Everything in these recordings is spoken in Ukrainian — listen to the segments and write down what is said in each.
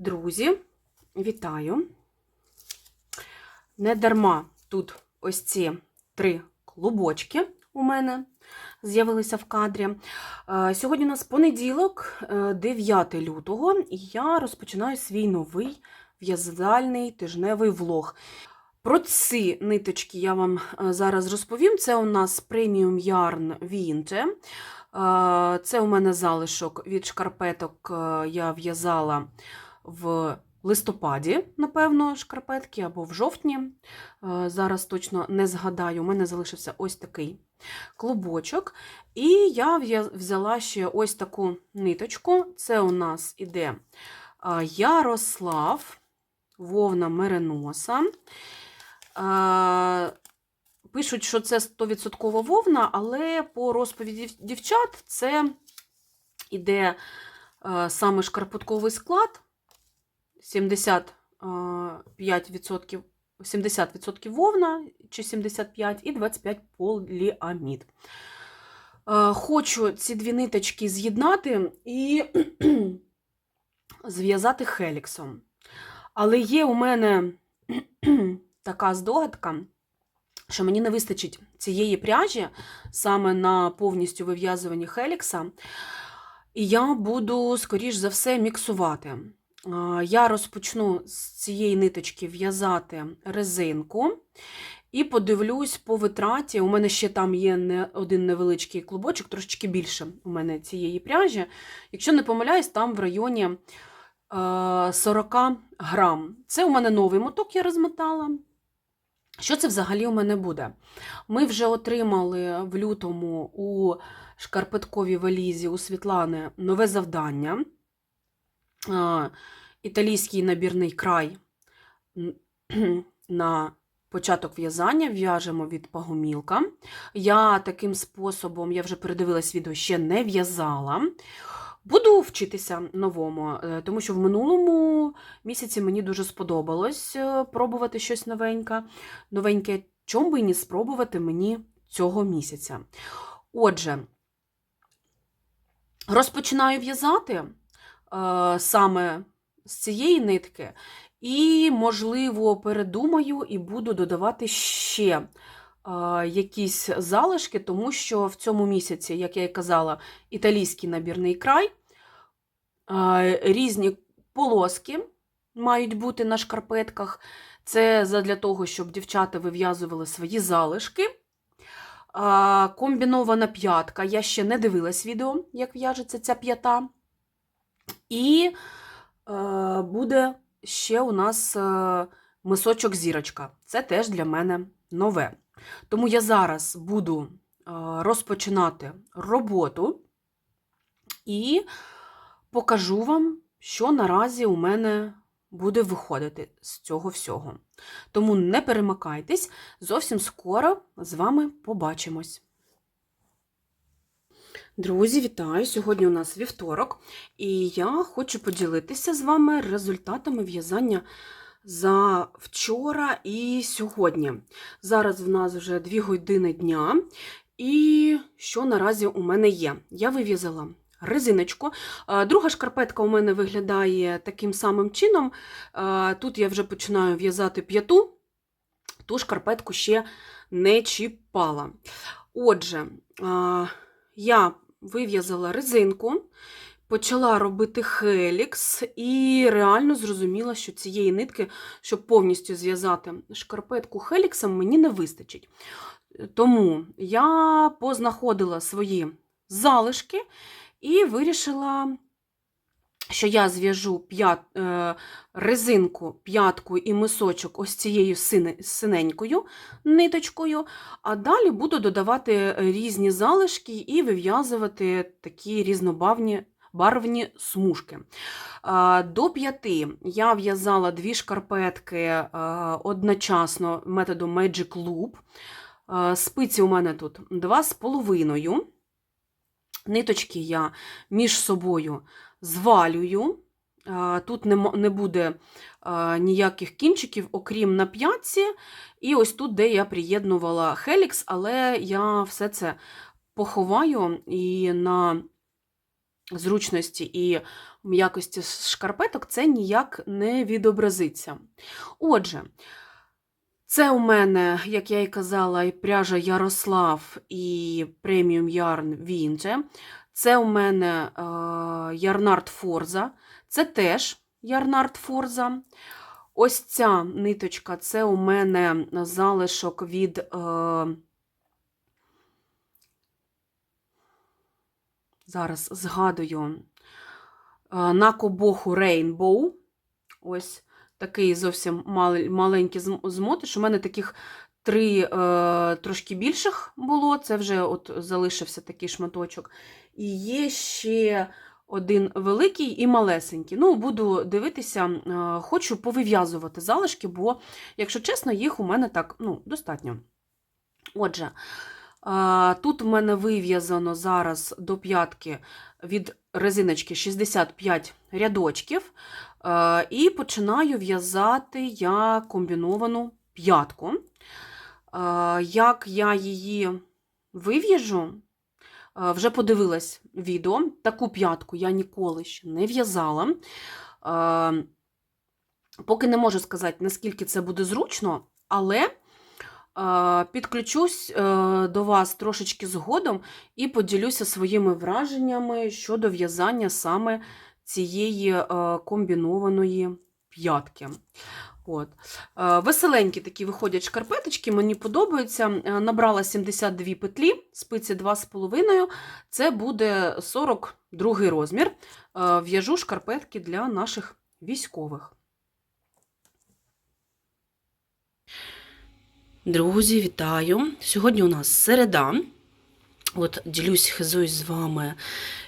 Друзі, вітаю! Не дарма тут ось ці три клубочки у мене з'явилися в кадрі. Е, Сьогодні у нас понеділок, е, 9 лютого, і я розпочинаю свій новий в'язальний тижневий влог. Про ці ниточки я вам е, зараз розповім. Це у нас Premium Yarn Vintage. Е, Це у мене залишок від шкарпеток е, я в'язала в листопаді, напевно, шкарпетки або в жовтні. Е, Зараз точно не згадаю. У мене залишився ось такий клубочок. І я взяла ще ось таку ниточку. Це у нас іде е, Ярослав, вовна мереноса. Е, Пишуть, що це 100% вовна, але по розповіді дівчат це іде саме шкарпетковий склад 75%, 70% вовна чи 75% і 25% поліамід. Е, Хочу ці дві ниточки з'єднати і зв'язати хеліксом. Але є у мене така здогадка, що мені не вистачить цієї пряжі саме на повністю вив'язуванні хелікса. І я буду, скоріш за все, міксувати. Я розпочну з цієї ниточки в'язати резинку і подивлюсь по витраті. У мене ще там є не один невеличкий клубочок, трошечки більше у мене цієї пряжі. Якщо не помиляюсь, там в районі е, 40 грам. Це у мене новий моток я розмотала. Що це взагалі у мене буде? Ми вже отримали в лютому у шкарпетковій валізі у Світлани нове завдання. Італійський набірний край на початок в'язання в'яжемо від пагомілка. Я таким способом, я вже передивилась відео, ще не в'язала. Буду вчитися новому, е, тому що в минулому місяці мені дуже сподобалось е, пробувати щось новеньке. Новеньке, чом би і не спробувати мені цього місяця. Отже, розпочинаю в'язати саме з цієї нитки, і, можливо, передумаю і буду додавати ще е, якісь залишки, тому що в цьому місяці, як я і казала, італійський набірний край, е, різні полоски мають бути на шкарпетках. Це для того, щоб дівчата вив'язували свої залишки. Комбінована п'ятка. Я ще не дивилась відео, як в'яжеться ця п'ята. І е, буде ще у нас е, мисочок зірочка. Це теж для мене нове. Тому я зараз буду е, розпочинати роботу і покажу вам, що наразі у мене буде виходити з цього всього. Тому не перемикайтесь, зовсім скоро з вами побачимось. Друзі, вітаю! Сьогодні у нас вівторок, і я хочу поділитися з вами результатами в'язання за вчора і сьогодні. Зараз в нас вже 2 години дня, і що наразі у мене є? Я вив'язала резиночку. Друга шкарпетка у мене виглядає таким самим чином. Тут я вже починаю в'язати п'яту, ту шкарпетку ще не чіпала. Отже, а, я вив'язала резинку, почала робити хелікс, і реально зрозуміла, що цієї нитки, щоб повністю зв'язати шкарпетку хеліксом, мені не вистачить. Тому я познаходила свої залишки і вирішила, що я зв'яжу п'ят, е, резинку, п'ятку і мисочок ось цією сине- синенькою ниточкою, а далі буду додавати різні залишки і вив'язувати такі різнобавні барвні смужки. До п'яти я в'язала дві шкарпетки а, одночасно методом Magic Loop. Спиці у мене тут два з половиною. Ниточки я між собою звалюю. Тут не, буде ніяких кінчиків, окрім на п'ятці. І ось тут, де я приєднувала хелікс, але я все це поховаю і на зручності і м'якості шкарпеток це ніяк не відобразиться. Отже, це у мене, як я і казала, і пряжа Ярослав і преміум ярн Вінже. Це у мене е, Ярнард Форза, це теж Ярнард Форза. Ось ця ниточка це у мене залишок від. Е, Зараз згадую е, на кобоху Rainbow. Ось такий зовсім маленький змотиш. У мене таких три е, трошки більших було. Це вже от залишився такий шматочок. І є ще один великий і малесенький. Ну, буду дивитися, е, хочу повив'язувати залишки, бо, якщо чесно, їх у мене так ну, достатньо. Отже, Тут в мене вив'язано зараз до п'ятки від резиночки 65 рядочків, і починаю в'язати я комбіновану п'ятку. Як я її вив'яжу, вже подивилась відео. Таку п'ятку я ніколи ще не в'язала. Поки не можу сказати, наскільки це буде зручно, але Підключусь е, до вас трошечки згодом і поділюся своїми враженнями щодо в'язання саме цієї е, комбінованої п'ятки. От. Е, веселенькі такі виходять шкарпеточки, мені подобаються. Набрала 72 петлі, спиці 2,5, це буде 42 розмір. В'яжу шкарпетки для наших військових. Друзі, вітаю! Сьогодні у нас середа. От Ділюсь, хизуюсь з вами,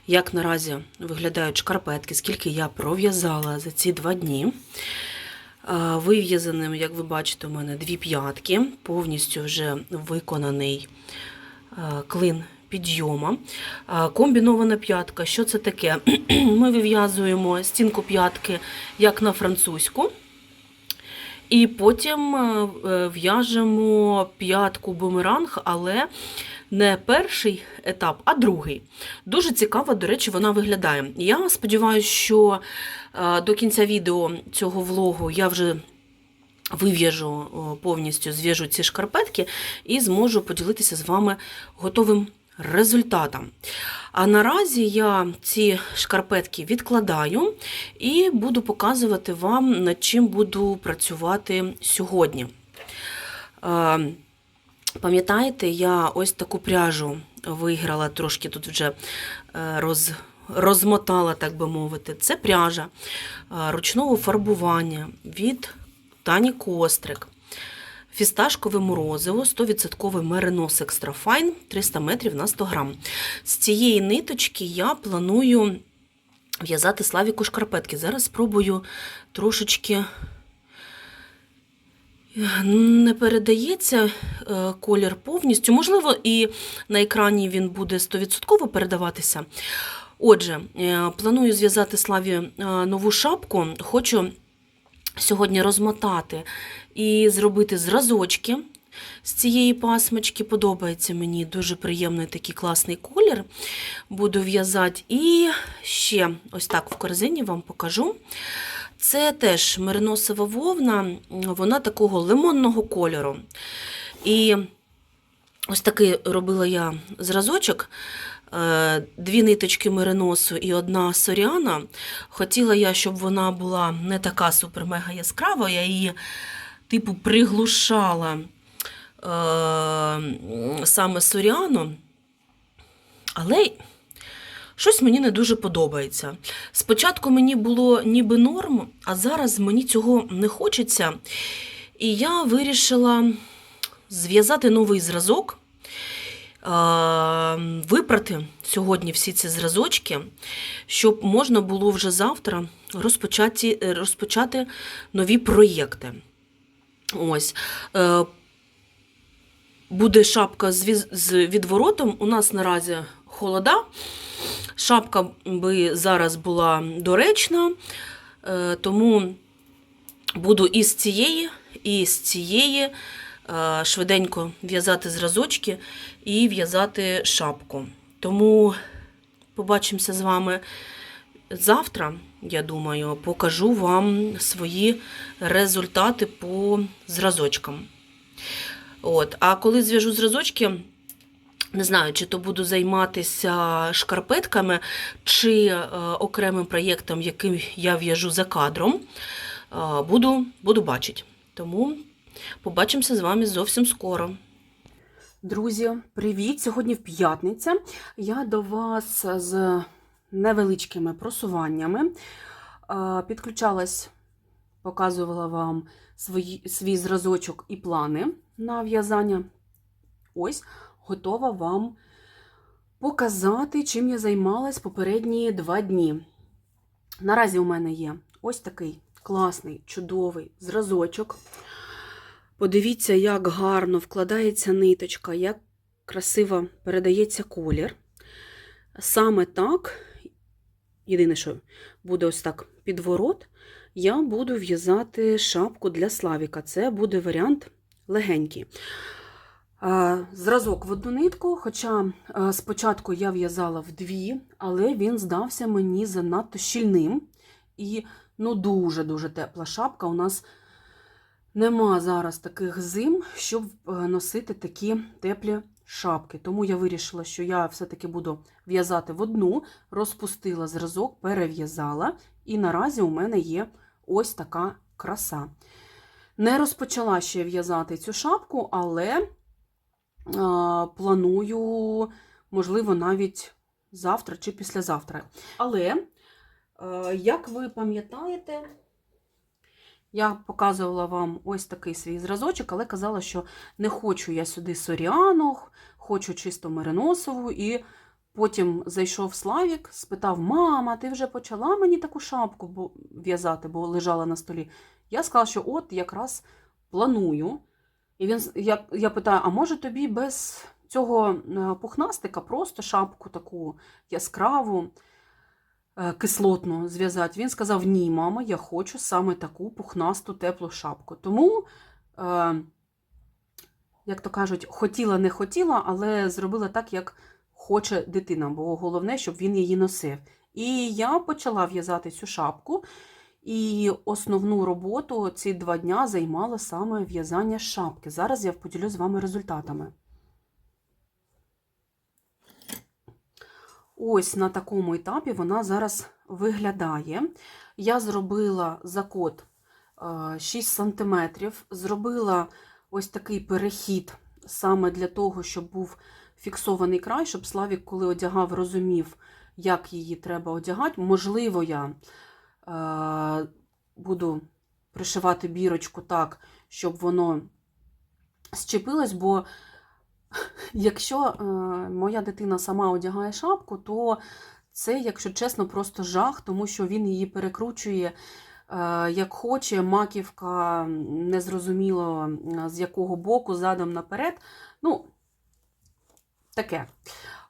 як наразі виглядають шкарпетки, скільки я пров'язала за ці два дні. Вив'язаним, як ви бачите, у мене дві п'ятки, повністю вже виконаний клин підйома. Комбінована п'ятка. Що це таке? Ми вив'язуємо стінку п'ятки як на французьку. І потім е, в'яжемо п'ятку бумеранг, але не перший етап, а другий. Дуже цікаво, до речі, вона виглядає. Я сподіваюся, що е, до кінця відео цього влогу я вже вив'яжу повністю зв'яжу ці шкарпетки і зможу поділитися з вами готовим результатом. А наразі я ці шкарпетки відкладаю і буду показувати вам, над чим буду працювати сьогодні. Пам'ятаєте, я ось таку пряжу виграла, трошки тут вже е, роз, розмотала, так би мовити. Це пряжа е, ручного фарбування від Тані Кострик. Фісташкове морозиво, 100% меринос екстрафайн 300 метрів на 100 грам. З цієї ниточки я планую в'язати славіку шкарпетки. Зараз спробую трошечки. Не передається е, колір повністю. Можливо, і на екрані він буде 100% передаватися. Отже, е, планую зв'язати славі е, нову шапку. Хочу сьогодні розмотати і зробити зразочки з цієї пасмочки. Подобається мені дуже приємний такий класний колір. Буду в'язати. І ще ось так в корзині вам покажу. Це теж мериносова вовна, вона такого лимонного кольору. І ось такий робила я зразочок. Е, дві ниточки мериносу і одна соріана. Хотіла я, щоб вона була не така супер-мега яскрава, я її, типу, приглушала е, саме соріану, але щось мені не дуже подобається. Спочатку мені було ніби норм, а зараз мені цього не хочеться. І я вирішила зв'язати новий зразок випрати сьогодні всі ці зразочки, щоб можна було вже завтра розпочати розпочати нові проєкти. Ось. Е, буде шапка з відворотом. У нас наразі холода. Шапка би зараз була доречна, е, тому буду і з цієї, і з цієї Е, швиденько в'язати зразочки і в'язати шапку. Тому побачимося з вами завтра, я думаю, покажу вам свої результати по зразочкам. От. А коли зв'яжу зразочки, не знаю, чи то буду займатися шкарпетками, чи е, окремим проєктом, яким я в'яжу за кадром, е, буду, буду бачити. Тому побачимося з вами зовсім скоро. Друзі, привіт! Сьогодні в п'ятниця. Я до вас з невеличкими просуваннями. Е, Підключалась, показувала вам свої, свій зразочок і плани на в'язання. Ось, готова вам показати, чим я займалась попередні два дні. Наразі у мене є ось такий класний, чудовий зразочок. Подивіться, як гарно вкладається ниточка, як красиво передається колір. Саме так, єдине, що буде ось так підворот, я буду в'язати шапку для Славіка. Це буде варіант легенький. А, Зразок в одну нитку, хоча спочатку я в'язала в дві, але він здався мені занадто щільним. І ну, дуже-дуже тепла шапка. У нас нема зараз таких зим, щоб е, носити такі теплі шапки. Тому я вирішила, що я все-таки буду в'язати в одну, розпустила зразок, перев'язала, і наразі у мене є ось така краса. Не розпочала ще в'язати цю шапку, але планую, можливо, навіть завтра чи післязавтра. Але, е, як ви пам'ятаєте, я показувала вам ось такий свій зразочок, але казала, що не хочу я сюди соріану, хочу чисто мериносову. І потім зайшов Славік, спитав: Мама, ти вже почала мені таку шапку в'язати, бо лежала на столі. Я сказала, що от якраз планую. І він, я, я питаю: а може тобі без цього е, пухнастика просто шапку таку яскраву? е, кислотну зв'язати. Він сказав: Ні, мама, я хочу саме таку пухнасту теплу шапку. Тому, е, як то кажуть, хотіла, не хотіла, але зробила так, як хоче дитина, бо головне, щоб він її носив. І я почала в'язати цю шапку. І основну роботу ці два дня займала саме в'язання шапки. Зараз я поділю з вами результатами. Ось на такому етапі вона зараз виглядає. Я зробила закот е, 6 см, зробила ось такий перехід саме для того, щоб був фіксований край, щоб Славік, коли одягав, розумів, як її треба одягати. Можливо, я е, буду пришивати бірочку так, щоб воно щепилось, бо Якщо е, моя дитина сама одягає шапку, то це, якщо чесно, просто жах, тому що він її перекручує е, як хоче, маківка незрозуміло з якого боку, задом наперед. Ну, таке.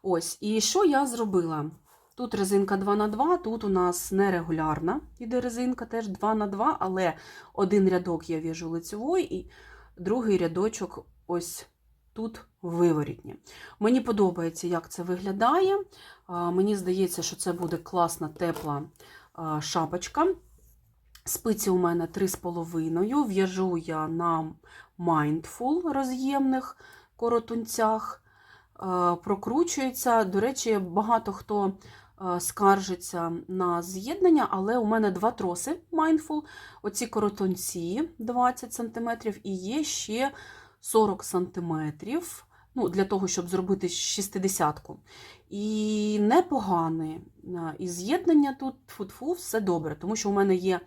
Ось. І що я зробила? Тут резинка 2х2, тут у нас нерегулярна іде резинка, теж 2х2, але один рядок я в'яжу лицевий, і другий рядочок ось тут виворітні. Мені подобається, як це виглядає. Мені здається, що це буде класна тепла шапочка. Спиці у мене 3,5. В'яжу я на Mindful роз'ємних коротунцях. Прокручується. До речі, багато хто скаржиться на з'єднання, але у мене два троси Mindful. Оці коротунці 20 см, і є ще 40 сантиметрів, ну, для того, щоб зробити 60-ку. І непогане. І з'єднання тут фу все добре, тому що у мене є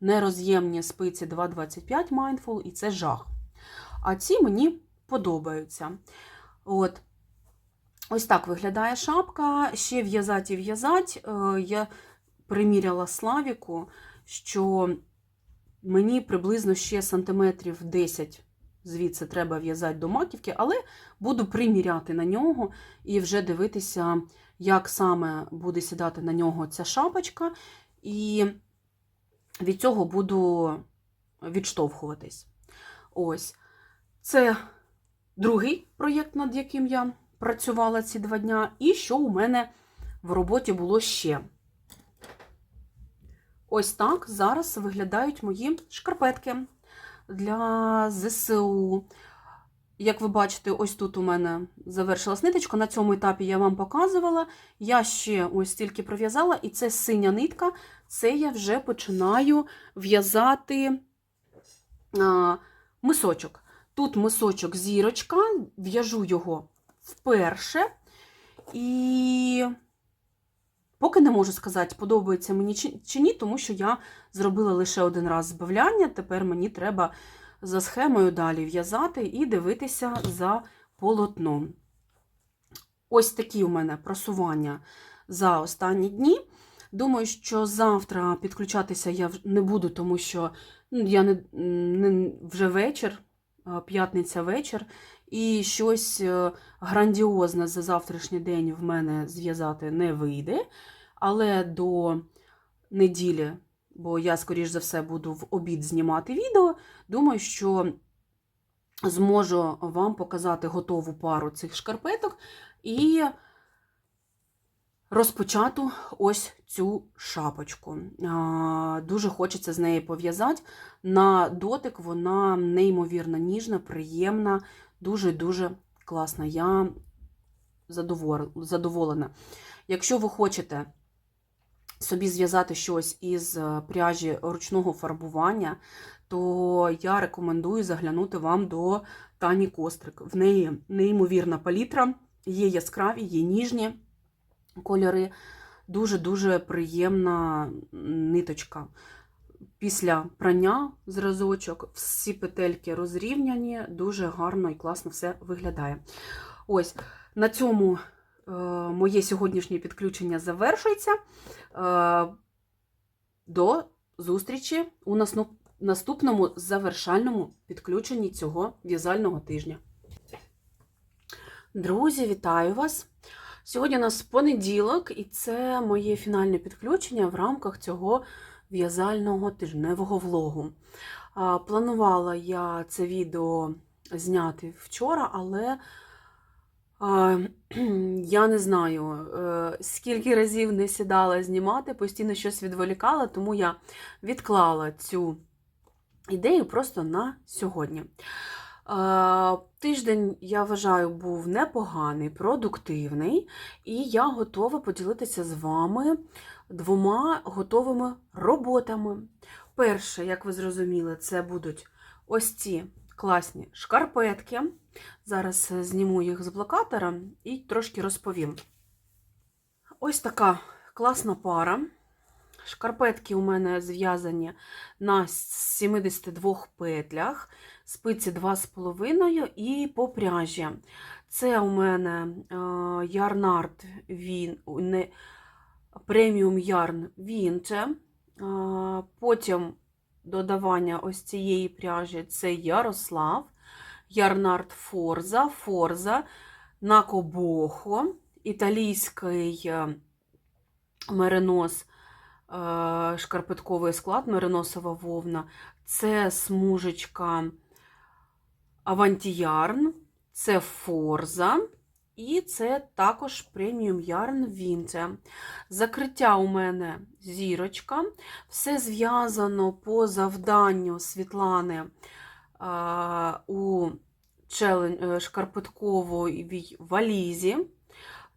нероз'ємні спиці 2,25 Mindful, і це жах. А ці мені подобаються. От. Ось так виглядає шапка. Ще в'язать і в'язать. Е, Я приміряла Славіку, що мені приблизно ще сантиметрів 10 звідси треба в'язати до маківки, але буду приміряти на нього і вже дивитися, як саме буде сідати на нього ця шапочка, і від цього буду відштовхуватись. Ось. Це другий проєкт, над яким я працювала ці два дня. І що у мене в роботі було ще. Ось так зараз виглядають мої шкарпетки для ЗСУ. Як ви бачите, ось тут у мене завершилась ниточка. На цьому етапі я вам показувала. Я ще ось стільки пров'язала, і це синя нитка. Це я вже починаю в'язати мисочок. Тут мисочок зірочка, в'яжу його вперше. І поки не можу сказати, подобається мені чи ні, тому що я зробила лише один раз збавляння. Тепер мені треба за схемою далі в'язати і дивитися за полотном. Ось такі у мене просування за останні дні. Думаю, що завтра підключатися я не буду, тому що ну, я не, не вже вечір, п'ятниця вечір, і щось е, грандіозне за завтрашній день в мене зв'язати не вийде. Але до неділі, бо я, скоріш за все, буду в обід знімати відео, думаю, що зможу вам показати готову пару цих шкарпеток і розпочати ось цю шапочку. Дуже хочеться з неї пов'язати. На дотик вона неймовірно ніжна, приємна, дуже-дуже класна. Я задоволена. Якщо ви хочете собі зв'язати щось із е, пряжі ручного фарбування, то я рекомендую заглянути вам до Тані Кострик. В неї неймовірна палітра, є яскраві, є ніжні кольори. Дуже-дуже приємна ниточка. Після прання зразочок, всі петельки розрівняні, дуже гарно і класно все виглядає. Ось на цьому е, моє сьогоднішнє підключення завершується. Е, до зустрічі у наступному завершальному підключенні цього в'язального тижня. Друзі, вітаю вас! Сьогодні у нас понеділок, і це моє фінальне підключення в рамках цього в'язального тижневого влогу. Планувала я це відео зняти вчора, але я не знаю, е, скільки разів не сідала знімати, постійно щось відволікала, тому я відклала цю ідею просто на сьогодні. Е, Тиждень, я вважаю, був непоганий, продуктивний, і я готова поділитися з вами двома готовими роботами. Перше, як ви зрозуміли, це будуть ось ці класні шкарпетки. Зараз е, зніму їх з блокатора і трошки розповім. Ось така класна пара. Шкарпетки у мене зв'язані на 72 петлях, спиці 2,5 і по пряжі. Це у мене Ярнард він, преміум ярн Вінте. Потім додавання ось цієї пряжі це Ярослав, Ярнард Форза, Форза, Накобохо, італійський е, меринос, е, шкарпетковий склад, мериносова вовна. Це смужечка Авантіярн, це Форза. І це також преміум ярн Вінте. Закриття у мене зірочка. Все зв'язано по завданню Світлани у е, шкарпетковій валізі.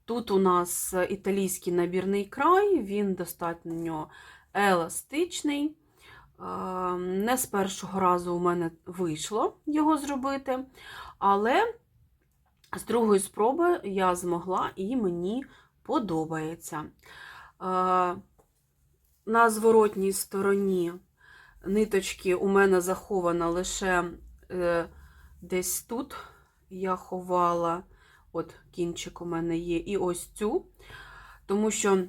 Тут у нас італійський набірний край, він достатньо еластичний. Не з першого разу у мене вийшло його зробити, але з другої спроби я змогла і мені подобається. На зворотній стороні ниточки у мене захована лише е, десь тут. Я ховала, от кінчик у мене є, і ось цю, тому що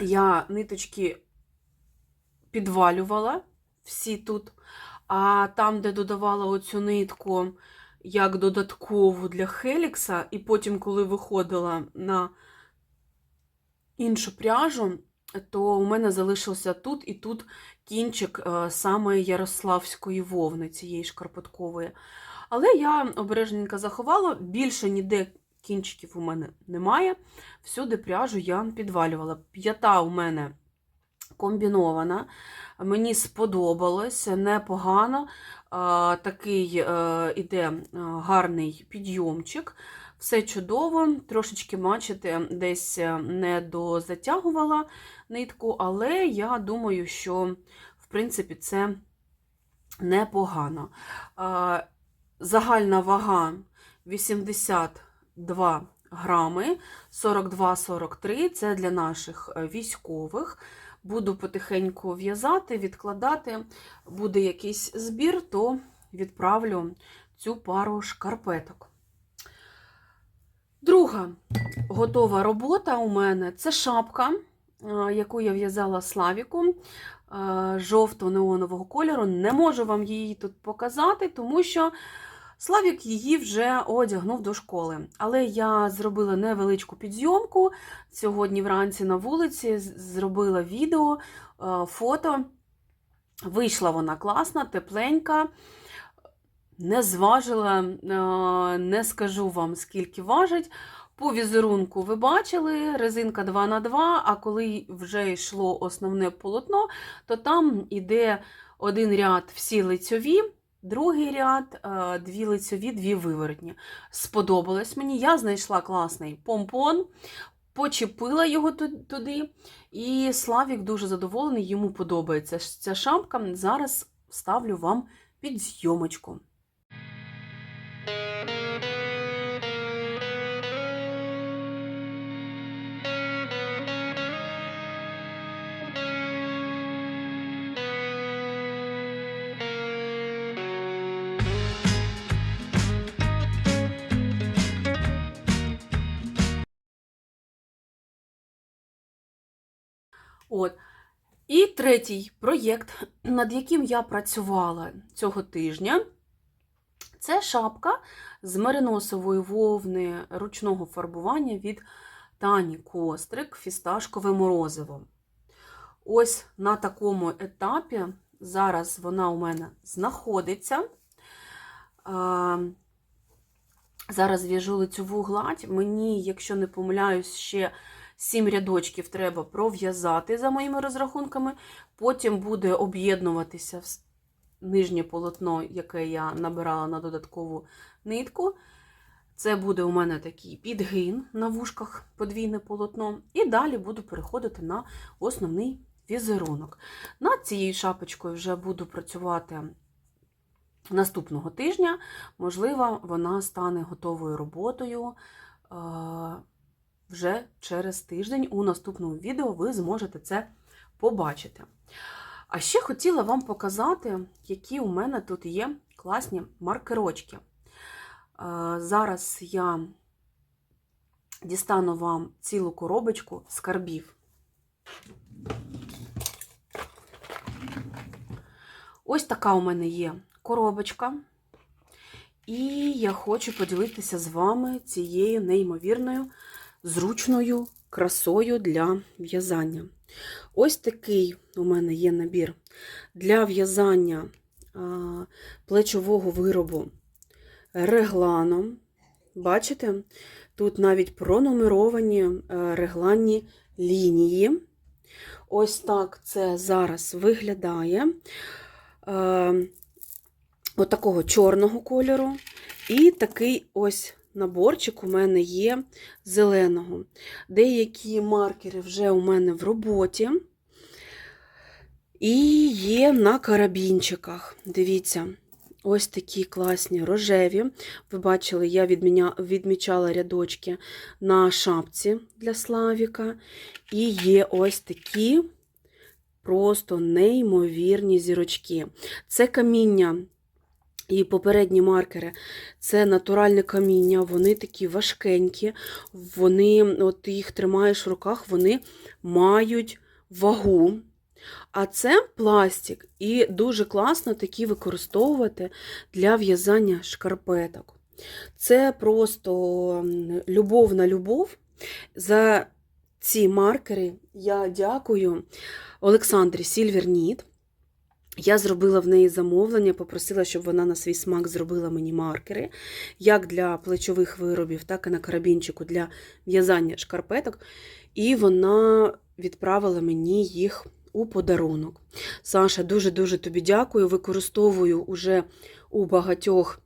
я ниточки підвалювала всі тут, а там, де додавала оцю нитку, як додаткову для Хелікса, і потім, коли виходила на іншу пряжу, то у мене залишився тут і тут кінчик е, саме ярославської вовни, цієї шкарпеткової. Але я обережненько заховала, більше ніде кінчиків у мене немає. Всюди пряжу я підвалювала. П'ята у мене комбінована. Мені сподобалось, непогано. Такий е, іде е, гарний підйомчик. Все чудово. Трошечки, бачите, десь е, не дозатягувала нитку, але я думаю, що в принципі це непогано. Загальна вага 82 грами, 42-43 це для наших військових. Буду потихеньку в'язати, відкладати. Буде якийсь збір, то відправлю цю пару шкарпеток. Друга готова робота у мене це шапка, яку я в'язала Славіку жовто-неонового кольору. Не можу вам її тут показати, тому що Славік її вже одягнув до школи. Але я зробила невеличку підзйомку сьогодні вранці на вулиці, зробила відео, е, фото. Вийшла вона класна, тепленька. Не зважила, е, не скажу вам, скільки важить. По візерунку ви бачили, резинка 2 на 2 а коли вже йшло основне полотно, то там іде один ряд всі лицьові, другий ряд е, дві лицьові, дві виворотні. Сподобалось мені, я знайшла класний помпон, почепила його туди, і Славік дуже задоволений, йому подобається ця шапка. Зараз ставлю вам під зйомочку. От. І третій проєкт, над яким я працювала цього тижня, це шапка з мериносової вовни ручного фарбування від Тані Кострик фісташкове морозиво. Ось на такому етапі зараз вона у мене знаходиться. Зараз в'яжу лицьову гладь. Мені, якщо не помиляюсь, ще 7 рядочків треба пров'язати за моїми розрахунками. Потім буде об'єднуватися нижнє полотно, яке я набирала на додаткову нитку. Це буде у мене такий підгин на вушках, подвійне полотно. І далі буду переходити на основний візерунок. Над цією шапочкою вже буду працювати наступного тижня. Можливо, вона стане готовою роботою. Вже через тиждень у наступному відео ви зможете це побачити. А ще хотіла вам показати, які у мене тут є класні маркерочки. Е, Зараз я дістану вам цілу коробочку скарбів. Ось така у мене є коробочка. І я хочу поділитися з вами цією неймовірною зручною красою для в'язання. Ось такий у мене є набір для в'язання плечового виробу регланом. Бачите, тут навіть пронумеровані е, регланні лінії. Ось так це зараз виглядає. Е, От такого чорного кольору. І такий ось наборчик у мене є зеленого. Деякі маркери вже у мене в роботі. І є на карабінчиках. Дивіться, ось такі класні рожеві. Ви бачили, я відмічала рядочки на шапці для Славіка. І є ось такі просто неймовірні зірочки. Це каміння і попередні маркери це натуральне каміння, вони такі важкенькі, вони, от їх тримаєш в руках, вони мають вагу. А це пластик, і дуже класно такі використовувати для в'язання шкарпеток. Це просто любов на любов. За ці маркери я дякую Олександрі Сільверніт. Я зробила в неї замовлення, попросила, щоб вона на свій смак зробила мені маркери, як для плечових виробів, так і на карабінчику для в'язання шкарпеток. І вона відправила мені їх у подарунок. Саша, дуже-дуже тобі дякую. Використовую уже у багатьох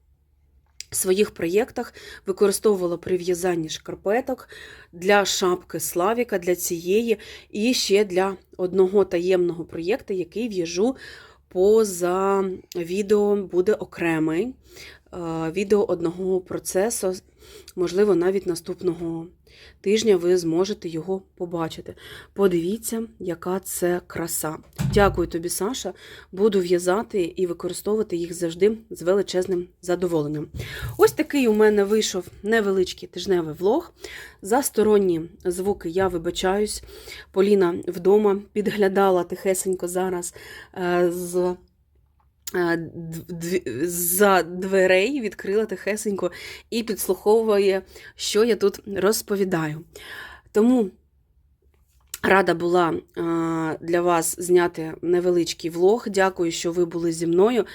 своїх проєктах, використовувала при в'язанні шкарпеток для шапки Славіка, для цієї, і ще для одного таємного проєкту, який в'яжу поза відео, буде окремий. е, Відео одного процесу, можливо, навіть наступного тижня ви зможете його побачити. Подивіться, яка це краса. Дякую тобі, Саша. Буду в'язати і використовувати їх завжди з величезним задоволенням. Ось такий у мене вийшов невеличкий тижневий влог. За сторонні звуки я вибачаюсь. Поліна вдома підглядала тихесенько зараз е, з. Е, За дверей відкрила тихесенько і підслуховує, що я тут розповідаю. Тому рада була е, для вас зняти невеличкий влог. Дякую, що ви були зі мною.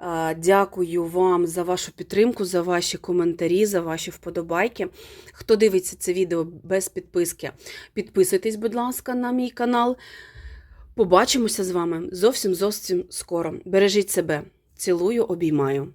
Е, Дякую вам за вашу підтримку, за ваші коментарі, за ваші вподобайки. Хто дивиться це відео без підписки, підписуйтесь, будь ласка, на мій канал. Побачимося з вами зовсім зовсім скоро. Бережіть себе. Цілую, обіймаю.